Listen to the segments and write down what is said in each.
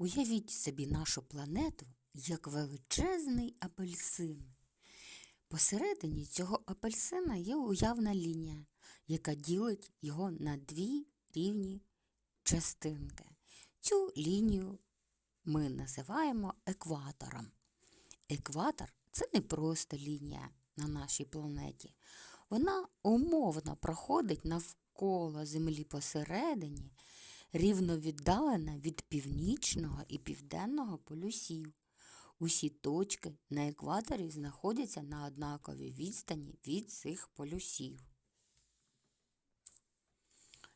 Уявіть собі нашу планету як величезний апельсин. Посередині цього апельсина є уявна лінія, яка ділить його на дві рівні частинки. Цю лінію ми називаємо екватором. Екватор це не просто лінія на нашій планеті. Вона умовно проходить навколо Землі посередині, рівно віддалена від північного і південного полюсів. Усі точки на екваторі знаходяться на однаковій відстані від цих полюсів.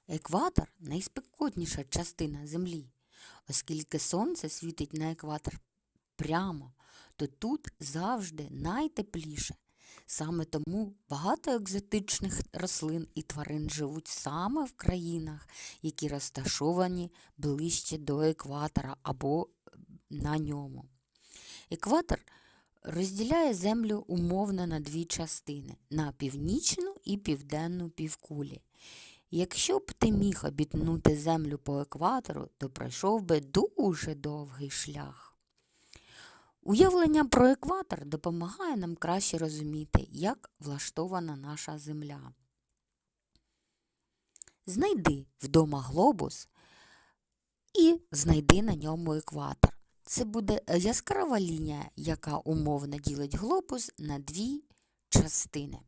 Екватор найспекотніша частина Землі, оскільки сонце світить на екватор прямо, то тут завжди найтепліше. Саме тому багато екзотичних рослин і тварин живуть саме в країнах, які розташовані ближче до екватора або на ньому. Екватор розділяє землю умовно на дві частини на північну і південну півкулі. Якщо б ти міг обітнути землю по екватору, то пройшов би дуже довгий шлях. Уявлення про екватор допомагає нам краще розуміти, як влаштована наша земля. Знайди вдома глобус і знайди на ньому екватор. Це буде яскрава лінія, яка умовно ділить глобус на дві частини.